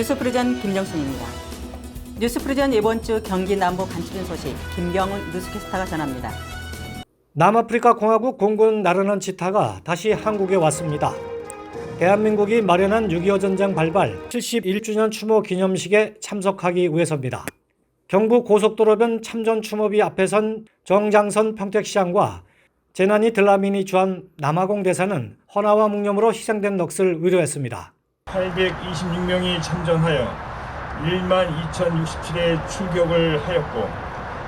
뉴스프리전 김정순입니다. 뉴스프리전 이번 주 경기 남부 간추린 소식 김경훈 뉴스캐스터가 전합니다. 남아프리카 공화국 공군 나르는 치타가 다시 한국에 왔습니다. 대한민국이 마련한 6.25 전쟁 발발 71주년 추모 기념식에 참석하기 위해서입니다. 경부 고속도로변 참전 추모비 앞에 선 정장선 평택시장과 재난이 들라미니 주한 남아공 대사는 헌화와 묵념으로 희생된 넋을 위로했습니다. 826명이 참전하여 1만 2067회 출격을 하였고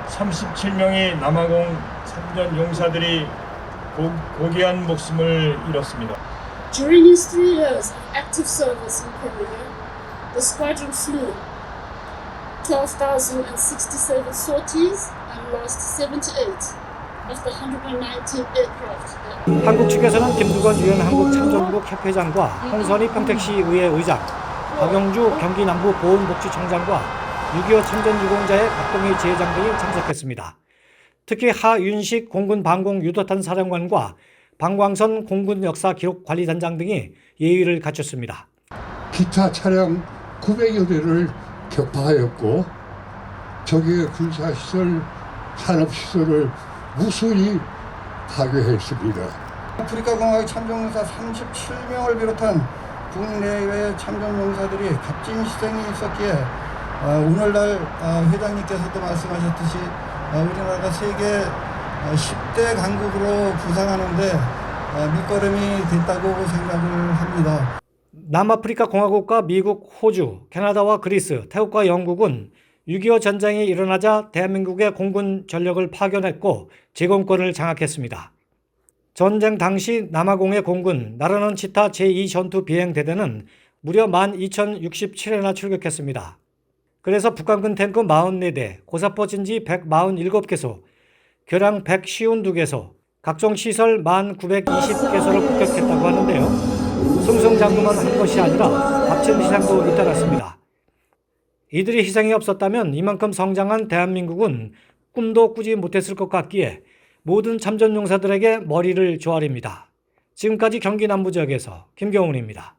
37명의 남아공 참전 용사들이 고, 고귀한 목숨을 잃었습니다. During his three years of active service in Korea, the squadron flew 12,067 sorties and lost 78 of the 119 aircraft. 한국 측에서는 김두건 유엔 한국 참전국 협회장과 홍선희 평택시의회 의장, 박영주 경기 남부 보훈복지청장과 6.25 참전 유공자의 박동희 지회장 등이 참석했습니다. 특히 하윤식 공군 방공 유도탄 사령관과 방광선 공군 역사 기록 관리단장 등이 예의를 갖췄습니다. 기차 차량 900여 대를 격파하였고 적의 군사시설, 산업시설을 무수히 파괴했습니다. 아프리카 공화국 참전용사 37명을 비롯한 국내외 참전용사들이 값진 희생이 있었기에 어, 오늘날 어, 회장님께서도 말씀하셨듯이 어, 우리나라가 세계 어, 10대 강국으로 부상하는데 어, 밑거름이 됐다고 생각을 합니다. 남아프리카 공화국과 미국, 호주, 캐나다와 그리스, 태국과 영국은 6.25 전쟁이 일어나자 대한민국의 공군 전력을 파견했고 제공권을 장악했습니다. 전쟁 당시 남아공의 공군 나르는 치타 제2전투 비행대대는 무려 12,067회나 출격했습니다. 그래서 북한군 탱크 44대, 고사포 진지 147개소, 교량 152개소, 각종 시설 1,920개소를 폭격했다고 하는데요. 승승장구만 한 것이 아니라 값진 희생도 잇따랐습니다. 이들이 희생이 없었다면 이만큼 성장한 대한민국은 꿈도 꾸지 못했을 것 같기에 모든 참전용사들에게 머리를 조아립니다. 지금까지 경기 남부 지역에서 김경훈입니다.